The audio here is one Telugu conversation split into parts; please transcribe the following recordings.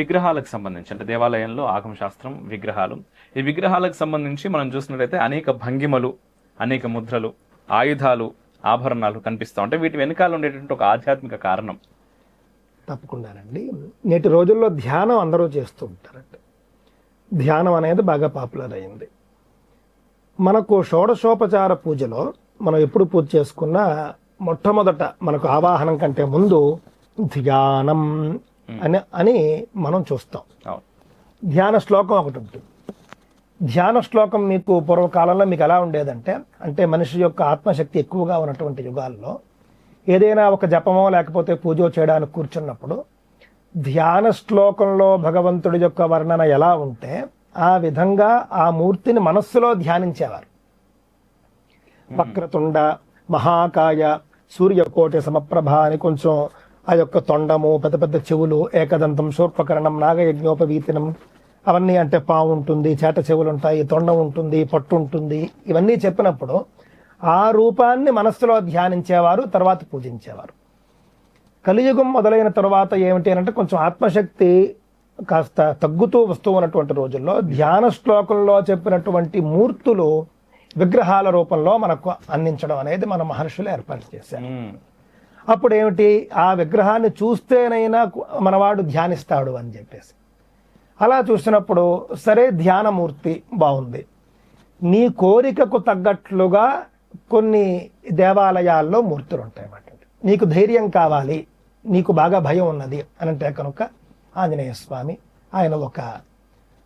విగ్రహాలకు సంబంధించి అంటే దేవాలయంలో ఆగమ శాస్త్రం విగ్రహాలు. ఈ విగ్రహాలకు సంబంధించి మనం చూసినట్లయితే అనేక భంగిమలు అనేక ముద్రలు ఆయుధాలు ఆభరణాలు కనిపిస్తూ ఉంటాయి. వీటి వెనకాల ఉండేటువంటి ఒక ఆధ్యాత్మిక కారణం. తప్పకుండానండి. నేటి రోజుల్లో ధ్యానం అందరూ చేస్తూ ఉంటారండి ధ్యానం అనేది బాగా పాపులర్ అయింది. మనకు షోడశోపచార పూజలో మనం ఎప్పుడు పూజ చేసుకున్నా మొట్టమొదట మనకు ఆవాహనం కంటే ముందు ధ్యానం అని అని మనం చూస్తాం. ధ్యాన శ్లోకం ఒకటి ఉంటుంది. ధ్యాన శ్లోకం మీకు పూర్వకాలంలో మీకు ఎలా ఉండేదంటే అంటే మనిషి యొక్క ఆత్మశక్తి ఎక్కువగా ఉన్నటువంటి యుగాల్లో ఏదైనా ఒక జపమో లేకపోతే పూజో చేయడానికి కూర్చున్నప్పుడు ధ్యాన శ్లోకంలో భగవంతుడి యొక్క వర్ణన ఎలా ఉంటే ఆ విధంగా ఆ మూర్తిని మనస్సులో ధ్యానించేవారు. వక్రతుండ మహాకాయ సూర్యకోటి సమప్రభ అని కొంచెం ఆ యొక్క తొండము పెద్ద పెద్ద చెవులు ఏకదంతం శూర్పకరణం నాగయజ్ఞోపవీతినం అవన్నీ అంటే పావు ఉంటుంది చేట చెవులు ఉంటాయి తొండం ఉంటుంది పట్టు ఉంటుంది. ఇవన్నీ చెప్పినప్పుడు ఆ రూపాన్ని మనస్సులో ధ్యానించేవారు తర్వాత పూజించేవారు. కలియుగం మొదలైన తర్వాత ఏమిటి అంటే కొంచెం ఆత్మశక్తి కాస్త తగ్గుతూ వస్తూ ఉన్నటువంటి రోజుల్లో ధ్యాన శ్లోకంలో చెప్పినటువంటి మూర్తులు విగ్రహాల రూపంలో మనకు అందించడం అనేది మన మహర్షులు ఏర్పాటు చేశారు. అప్పుడు ఏమిటి ఆ విగ్రహాన్ని చూస్తేనైనా మనవాడు ధ్యానిస్తాడు అని చెప్పేసి. అలా చూసినప్పుడు సరే ధ్యానమూర్తి బాగుంది నీ కోరికకు తగ్గట్లుగా కొన్ని దేవాలయాల్లో మూర్తులు ఉంటాయి నీకు ధైర్యం కావాలి నీకు బాగా భయం ఉన్నది అని అంటే కనుక ఆంజనేయ స్వామి ఆయన ఒక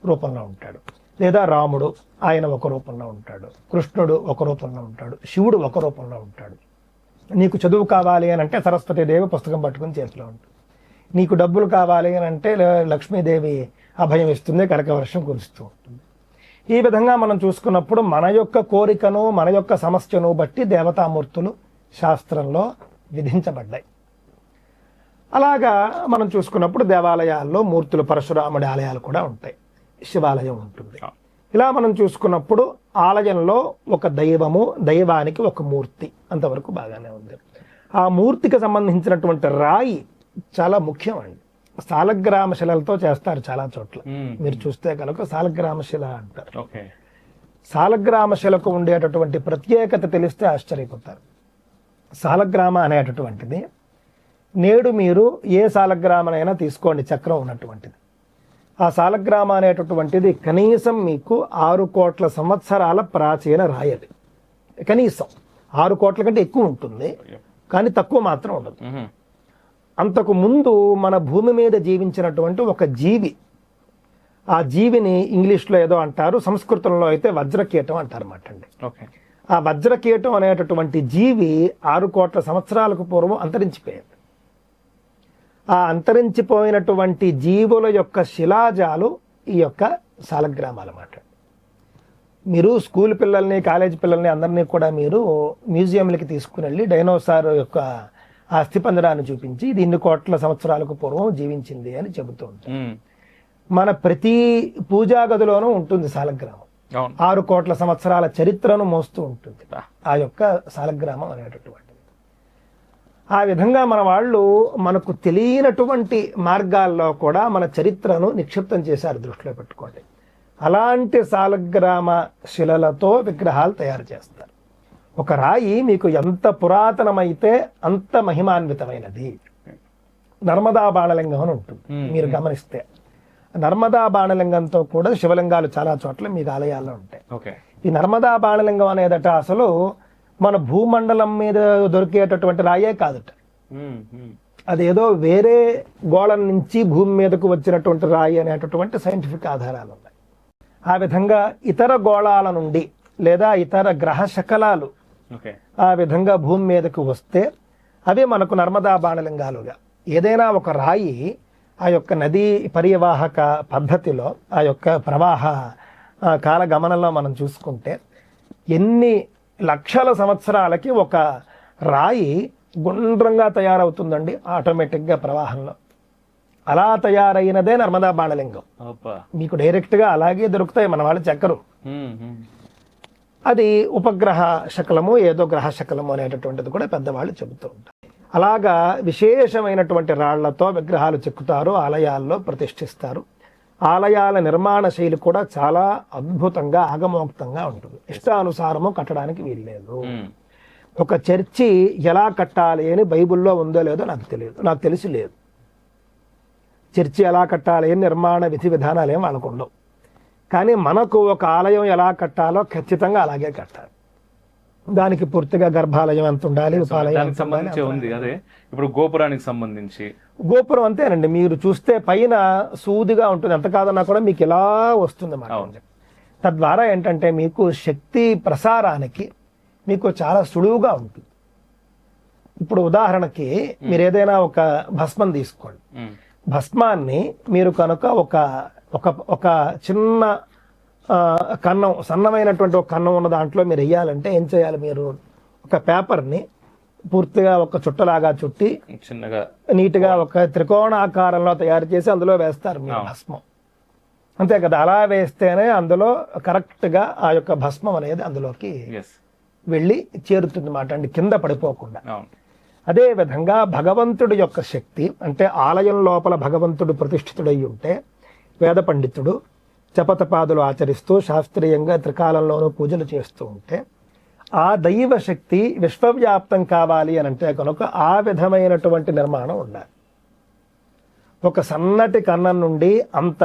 రూపంలో ఉంటాడు. లేదా రాముడు ఆయన ఒక రూపంలో ఉంటాడు. కృష్ణుడు ఒక రూపంలో ఉంటాడు. శివుడు ఒక రూపంలో ఉంటాడు. నీకు చదువు కావాలి అని అంటే సరస్వతీదేవి పుస్తకం పట్టుకుని చేతిలో ఉంటుంది. నీకు డబ్బులు కావాలి అని అంటే లక్ష్మీదేవి అభయం ఇస్తుంది కనకవర్షం కురుస్తూ ఉంటుంది. ఈ విధంగా మనం చూసుకున్నప్పుడు మన యొక్క కోరికను మన యొక్క సమస్యను బట్టి దేవతామూర్తులు శాస్త్రంలో విధించబడ్డాయి. అలాగా మనం చూసుకున్నప్పుడు దేవాలయాల్లో మూర్తులు పరశురాముడి ఆలయాలు కూడా ఉంటాయి. శివాలయం ఉంటుంది. ఇలా మనం చూసుకున్నప్పుడు ఆలయంలో ఒక దైవము దైవానికి ఒక మూర్తి అంతవరకు బాగానే ఉంది. ఆ మూర్తికి సంబంధించినటువంటి రాయి చాలా ముఖ్యం అండి సాలగ్రామ శిలలతో చేస్తారు చాలా చోట్ల. మీరు చూస్తే కనుక సాలగ్రామ శిల అంటారు. ఓకే. సాలగ్రామ శిలకు ఉండేటటువంటి ప్రత్యేకత తెలిస్తే ఆశ్చర్యపోతారు. సాలగ్రామ అనేటటువంటిది నేడు మీరు ఏ సాలగ్రామనైనా తీసుకోండి చక్రం ఉన్నటువంటిది. ఆ సాలగ్రామ అనేటటువంటిది కనీసం మీకు ఆరు కోట్ల సంవత్సరాల ప్రాచీన రాయది కనీసం ఆరు కోట్ల కంటే ఎక్కువ ఉంటుంది. కానీ తక్కువ మాత్రం ఉండదు. అంతకు ముందు మన భూమి మీద జీవించినటువంటి ఒక జీవి ఆ జీవిని ఇంగ్లీష్లో ఏదో అంటారు సంస్కృతంలో అయితే వజ్రకీటం అంటారు అన్నమాట అండి. ఓకే. ఆ వజ్రకీటం అనేటటువంటి జీవి ఆరు కోట్ల సంవత్సరాలకు పూర్వం అంతరించిపోయింది. ఆ అంతరించిపోయినటువంటి జీవుల యొక్క శిలాజాలు ఈ యొక్క సాలగ్రామాలు అన్నమాట. మీరు స్కూల్ పిల్లల్ని కాలేజ్ పిల్లల్ని అందరినీ కూడా మీరు మ్యూజియంలకి తీసుకుని వెళ్ళి డైనోసార్ యొక్క అస్థిపంజరాన్ని చూపించి ఇది ఇన్ని కోట్ల సంవత్సరాలకు పూర్వం జీవించింది అని చెబుతూ ఉంటారు. మన ప్రతి పూజా గదిలోనూ ఉంటుంది సాలగ్రామం. ఆరు కోట్ల సంవత్సరాల చరిత్రను మోస్తూ ఉంటుంది. ఆ యొక్క సాలగ్రామం అనేటటువంటిది ఆ విధంగా మన వాళ్ళు మనకు తెలియనటువంటి మార్గాల్లో కూడా మన చరిత్రను నిక్షిప్తం చేశారు దృష్టిలో పెట్టుకోండి. అలాంటి సాలగ్రామ శిలలతో విగ్రహాలు తయారు చేస్తారు. ఒక రాయి మీకు ఎంత పురాతనమైతే అంత మహిమాన్వితమైనది. నర్మదా బాణలింగం అని ఉంటుంది. మీరు గమనిస్తే నర్మదా బాణలింగంతో కూడా శివలింగాలు చాలా చోట్ల మీకు ఆలయాల్లో ఉంటాయి. ఈ నర్మదా బాణలింగం అనేదట అసలు మన భూమండలం మీద దొరికేటటువంటి రాయే కాదట. అదేదో వేరే గోళం నుంచి భూమి మీదకు వచ్చినటువంటి రాయి అనేటటువంటి సైంటిఫిక్ ఆధారాలు ఉన్నాయి. ఆ విధంగా ఇతర గోళాల నుండి లేదా ఇతర గ్రహ శకలాలు ఆ విధంగా భూమి మీదకు వస్తే అవే మనకు నర్మదా బాణలింగాలుగా. ఏదైనా ఒక రాయి ఆ యొక్క నదీ పరివాహక పద్ధతిలో ఆ యొక్క ప్రవాహ కాలగమనంలో మనం చూసుకుంటే ఎన్ని లక్షల సంవత్సరాలకి ఒక రాయి గుండ్రంగా తయారవుతుందండి ఆటోమేటిక్గా ప్రవాహంలో. అలా తయారైనదే నర్మదా బాణలింగం. మీకు డైరెక్ట్గా అలాగే దొరుకుతాయి మన వాళ్ళు చెక్కరు. అది ఉపగ్రహ శకలము ఏదో గ్రహ శకలము అనేటటువంటిది కూడా పెద్దవాళ్ళు చెబుతూ ఉంటారు. అలాగా విశేషమైనటువంటి రాళ్ళతో విగ్రహాలు చెక్కుతారు ఆలయాల్లో ప్రతిష్ఠిస్తారు. ఆలయాల నిర్మాణ శైలి కూడా చాలా అద్భుతంగా ఆగమోక్తంగా ఉంటుంది. ఇష్టానుసారము కట్టడానికి వీల్లేదు. ఉమ్. ఒక చర్చి ఎలా కట్టాలి అని బైబిల్లో ఉందో లేదో నాకు తెలియదు. నాకు తెలిసి లేదు. చర్చి ఎలా కట్టాలి అని నిర్మాణ విధి విధానాలు ఏం వాళ్ళకు ఉండవు. కానీ మనకు ఒక ఆలయం ఎలా కట్టాలో ఖచ్చితంగా అలాగే కట్టాలి. దానికి పూర్తిగా గర్భాలయం ఎంత ఉండాలి ఉపాలయం సంబంధించి ఉంది. అదే ఇప్పుడు గోపురానికి సంబంధించి. గోపురం అంతేనండి. మీరు చూస్తే పైన సూదిగా ఉంటుంది. ఎంత కాదన్నా కూడా మీకు ఇలా వస్తుంది అన్నమాట తద్వారా ఏంటంటే మీకు శక్తి ప్రసారానికి మీకు చాలా సులువుగా ఉంటుంది. ఇప్పుడు ఉదాహరణకి మీరు ఏదైనా ఒక భస్మం తీసుకోండి. భస్మాన్ని మీరు కనుక ఒక ఒక ఒక చిన్న కన్నం సన్నమైనటువంటి ఒక కన్నం ఉన్న దాంట్లో మీరు వెయ్యాలంటే ఏం చేయాలి మీరు? ఒక పేపర్ని పూర్తిగా ఒక చుట్టలాగా చుట్టి చిన్నగా నీట్గా ఒక త్రికోణాకారంలో తయారు చేసి అందులో వేస్తారు మీరు భస్మం. అంతే కదా అలా వేస్తేనే అందులో కరెక్ట్గా ఆ యొక్క భస్మం అనేది అందులోకి వెళ్ళి చేరుతుంది మాట అండి కింద పడిపోకుండా. అదే విధంగా భగవంతుడి యొక్క శక్తి అంటే ఆలయం లోపల భగవంతుడు ప్రతిష్ఠితుడై ఉంటే వేద పండితుడు జపతపాదులు ఆచరిస్తూ శాస్త్రీయంగా త్రికాలంలోనూ పూజలు చేస్తూ ఉంటే ఆ దైవ శక్తి విశ్వవ్యాప్తం కావాలి అని అంటే కనుక ఆ విధమైనటువంటి నిర్మాణం ఉండాలి. ఒక సన్నటి కన్నం నుండి అంత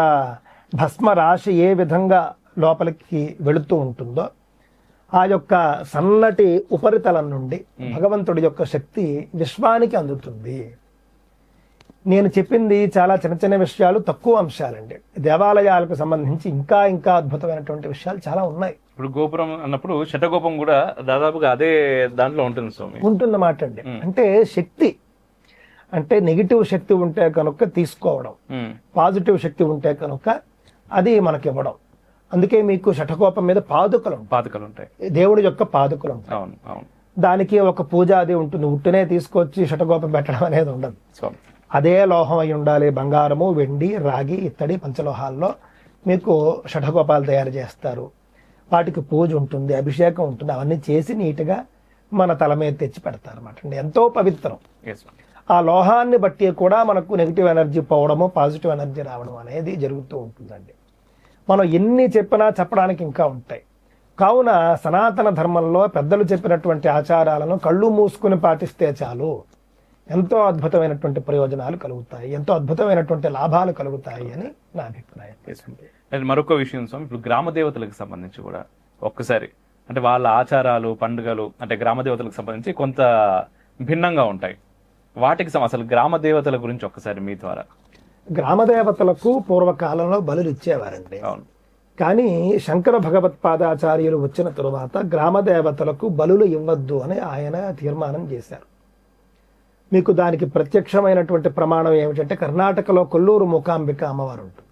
భస్మ రాశి ఏ విధంగా లోపలికి వెళుతూ ఉంటుందో ఆ యొక్క సన్నటి ఉపరితలం నుండి భగవంతుడి యొక్క శక్తి విశ్వానికి అందుతుంది. నేను చెప్పింది చాలా చిన్న చిన్న విషయాలు తక్కువ అంశాలండి. దేవాలయాలకు సంబంధించి ఇంకా ఇంకా అద్భుతమైనటువంటి విషయాలు చాలా ఉన్నాయి. ఇప్పుడు గోపురం అన్నప్పుడు శటగోపం కూడా దాదాపుగా అదే దాంట్లో ఉంటుంది స్వామి. ఉంటుందన్నమాట అండి. అంటే శక్తి అంటే నెగిటివ్ శక్తి ఉంటే కనుక తీసుకోవడం. పాజిటివ్ శక్తి ఉంటే కనుక అది మనకి ఇవ్వడం అందుకే మీకు శఠకోపం మీద పాదుకలు పాతకలు ఉంటాయి. దేవుడి యొక్క పాదుకలు ఉంటాయి. అవును అవును. దానికి ఒక పూజ అది ఉంటుంది. ఉట్టునే తీసుకొచ్చి శటగోపం పెట్టడం అనేది ఉండదు. స్వామి. అదే లోహం అయి ఉండాలి బంగారము వెండి రాగి ఇత్తడి పంచలోహాల్లో మీకు షఠగోపాలు తయారు చేస్తారు. వాటికి పూజ ఉంటుంది అభిషేకం ఉంటుంది అవన్నీ చేసి నీట్గా మన తల మీద తెచ్చి పెడతారు అనమాట ఎంతో పవిత్రం. ఆ లోహాన్ని బట్టి కూడా మనకు నెగిటివ్ ఎనర్జీ పోవడము పాజిటివ్ ఎనర్జీ రావడం అనేది జరుగుతూ ఉంటుందండి. మనం ఎన్ని చెప్పినా చెప్పడానికి ఇంకా ఉంటాయి. కావున సనాతన ధర్మంలో పెద్దలు చెప్పినటువంటి ఆచారాలను కళ్ళు మూసుకుని పాటిస్తే చాలు. ఎంతో అద్భుతమైనటువంటి ప్రయోజనాలు కలుగుతాయి ఎంతో అద్భుతమైనటువంటి లాభాలు కలుగుతాయి అని నా అభిప్రాయం. అండ్. మరొక విషయం స్వామి ఇప్పుడు గ్రామ దేవతలకు సంబంధించి కూడా ఒక్కసారి అంటే వాళ్ళ ఆచారాలు పండుగలు అంటే గ్రామ దేవతలకు సంబంధించి కొంత భిన్నంగా ఉంటాయి. వాటికి అసలు గ్రామ దేవతల గురించి ఒక్కసారి మీ ద్వారా. గ్రామ దేవతలకు పూర్వకాలంలో బలులు ఇచ్చేవారండి. అవును. కానీ శంకర భగవత్పాదాచార్యులు వచ్చిన తరువాత గ్రామ దేవతలకు బలులు ఇవ్వద్దు అని ఆయన తీర్మానం చేశారు. మీకు దానికి ప్రత్యక్షమైనటువంటి ప్రమాణం ఏమిటంటే కర్ణాటకలో కొల్లూరు మూకాంబిక అమ్మవారు ఉంటుంది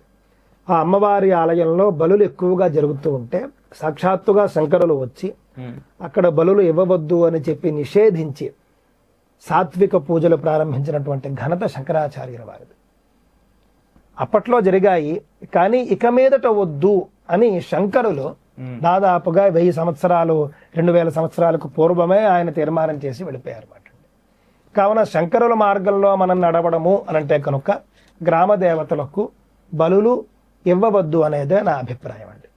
ఆ అమ్మవారి ఆలయంలో బలులు ఎక్కువగా జరుగుతూ ఉంటే సాక్షాత్తుగా శంకరులు వచ్చి. అక్కడ బలులు ఇవ్వవద్దు అని చెప్పి నిషేధించి సాత్విక పూజలు ప్రారంభించినటువంటి ఘనత శంకరాచార్యుల వారిది అప్పట్లో జరిగాయి కానీ ఇక మీదట వద్దు అని శంకరులు. దాదాపుగా వెయ్యి సంవత్సరాలు రెండు వేల సంవత్సరాలకు పూర్వమే ఆయన తీర్మానం చేసి వెళ్ళిపోయారు కావున శంకరుల మార్గంలో మనం నడవడము అని అంటే కనుక గ్రామ దేవతలకు బలులు ఇవ్వవద్దు అనేదే నా అభిప్రాయం అండి.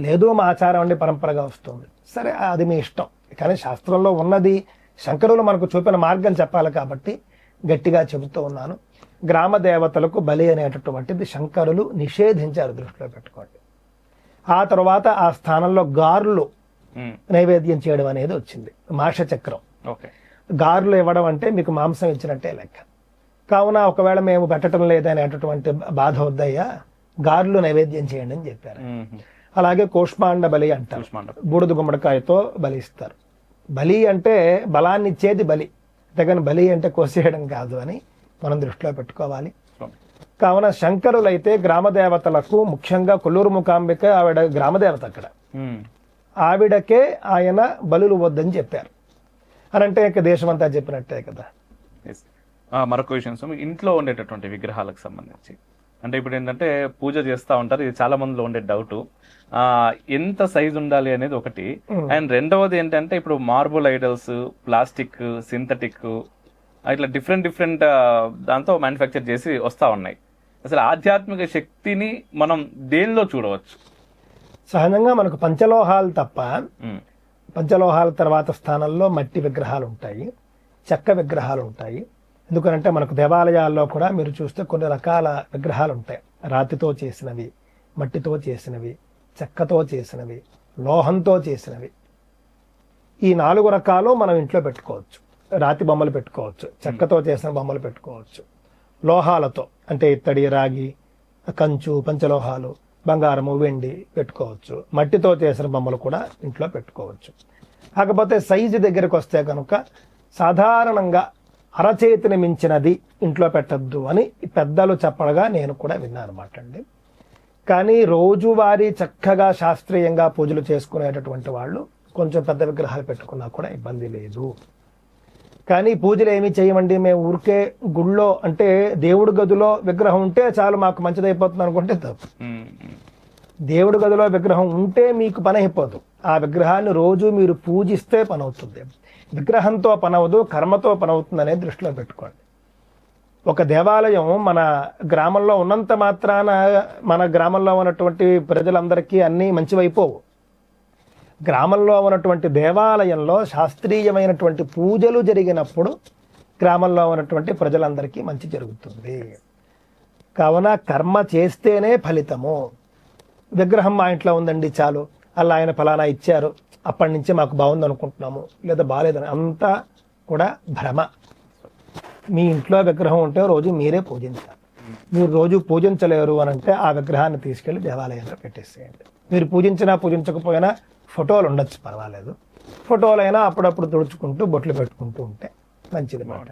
లేదు మా ఆచారం అండి పరంపరగా వస్తుంది. సరే అది మీ ఇష్టం. కానీ శాస్త్రంలో ఉన్నది శంకరులు మనకు చూపిన మార్గం చెప్పాలి కాబట్టి గట్టిగా చెబుతూ ఉన్నాను. గ్రామ దేవతలకు బలి అనేటటువంటిది శంకరులు నిషేధించారు దృష్టిలో పెట్టుకోండి. ఆ తర్వాత ఆ స్థానంలో గారులు. నైవేద్యం చేయడం అనేది వచ్చింది. మాష చక్రం ఓకే. గారెలు ఇవ్వడం అంటే మీకు మాంసం ఇచ్చినట్టే లెక్క. కావున ఒకవేళ మేము పెట్టడం లేదనేటటువంటి బాధ వద్దయ్యా గారెలు నైవేద్యం చేయండి అని చెప్పారు. అలాగే కోష్మాండ బలి అంటారు. బూడిద గుమ్మడికాయతో బలి ఇస్తారు. బలి అంటే బలాన్ని ఇచ్చేది బలి. అంతేగాని బలి అంటే కోసేయడం కాదు అని మనం దృష్టిలో పెట్టుకోవాలి. కావున శంకరులైతే గ్రామ దేవతలకు ముఖ్యంగా కొల్లూరు ముకాంబిక ఆవిడ గ్రామ దేవత అక్కడ. ఆవిడకే ఆయన బలులు వద్దని చెప్పారు. అని అంటే ఇక దేశమంతా చెప్పినట్టే కదా. మరొక విషయం. స్వామి ఇంట్లో ఉండేటటువంటి విగ్రహాలకు సంబంధించి. అంటే ఇప్పుడు ఏంటంటే పూజ చేస్తా ఉంటారు. ఇది చాలా మందిలో ఉండే డౌట్. ఆ ఎంత సైజ్ ఉండాలి అనేది ఒకటి. అండ్ రెండవది ఏంటంటే ఇప్పుడు మార్బుల్ ఐడల్స్ ప్లాస్టిక్ సింథటిక్ ఇట్లా డిఫరెంట్ డిఫరెంట్ దాంతో మ్యానుఫ్యాక్చర్ చేసి వస్తా ఉన్నాయి. అసలు ఆధ్యాత్మిక శక్తిని మనం దేనిలో చూడవచ్చు? సహజంగా మనకు పంచలోహాలు తప్ప పంచలోహాల తర్వాత స్థానంలో మట్టి విగ్రహాలు ఉంటాయి చెక్క విగ్రహాలు ఉంటాయి ఎందుకనంటే మనకు దేవాలయాల్లో కూడా మీరు చూస్తే కొన్ని రకాల విగ్రహాలు ఉంటాయి రాతితో చేసినవి మట్టితో చేసినవి చెక్కతో చేసినవి లోహంతో చేసినవి. ఈ నాలుగు రకాలు మనం ఇంట్లో పెట్టుకోవచ్చు. రాతి బొమ్మలు పెట్టుకోవచ్చు చెక్కతో చేసిన బొమ్మలు పెట్టుకోవచ్చు. లోహాలతో అంటే ఇత్తడి రాగి కంచు పంచలోహాలు బంగారము వెండి పెట్టుకోవచ్చు. మట్టితో చేసిన బొమ్మలు కూడా ఇంట్లో పెట్టుకోవచ్చు. కాకపోతే సైజు దగ్గరకు వస్తే కనుక సాధారణంగా అరచేతిని మించినది ఇంట్లో పెట్టద్దు అని పెద్దలు చెప్పడగా నేను కూడా విన్నాను అనమాట అండి. కానీ రోజువారీ చక్కగా శాస్త్రీయంగా పూజలు చేసుకునేటటువంటి వాళ్ళు కొంచెం పెద్ద విగ్రహాలు పెట్టుకున్నా కూడా ఇబ్బంది లేదు. కానీ పూజలు ఏమి చేయమండి. మేము ఊరికే గుళ్ళో అంటే దేవుడి గదిలో విగ్రహం ఉంటే చాలు మాకు మంచిదైపోతుంది అనుకుంటే తప్పు. దేవుడి గదిలో విగ్రహం ఉంటే మీకు పని అయిపోదు ఆ విగ్రహాన్ని రోజు మీరు పూజిస్తే పని అవుతుంది విగ్రహంతో పని అవ్వదు కర్మతో పని అవుతుంది అనేది దృష్టిలో పెట్టుకోండి. ఒక దేవాలయం మన గ్రామంలో ఉన్నంత మాత్రాన మన గ్రామంలో ఉన్నటువంటి ప్రజలందరికీ అన్నీ మంచివైపోవు. గ్రామంలో ఉన్నటువంటి దేవాలయంలో శాస్త్రీయమైనటువంటి పూజలు జరిగినప్పుడు గ్రామంలో ఉన్నటువంటి ప్రజలందరికీ మంచి జరుగుతుంది. కావున కర్మ చేస్తేనే ఫలితము. విగ్రహం మా ఇంట్లో ఉందండి చాలు. అలా ఆయన ఫలానా ఇచ్చారు. అప్పటి నుంచి మాకు బాగుంది అనుకుంటున్నాము లేదా బాగాలేదని అంతా కూడా భ్రమ. మీ ఇంట్లో విగ్రహం ఉంటే రోజు మీరే పూజించాలి. మీరు రోజు పూజించలేరు అని అంటే ఆ విగ్రహాన్ని తీసుకెళ్ళి దేవాలయంలో పెట్టేసేయండి. మీరు పూజించినా పూజించకపోయినా ఫోటోలు ఉండొచ్చు పర్వాలేదు. ఫోటోలైనా అప్పుడప్పుడు తుడుచుకుంటూ బొట్లు పెట్టుకుంటూ ఉంటే మంచిది మాట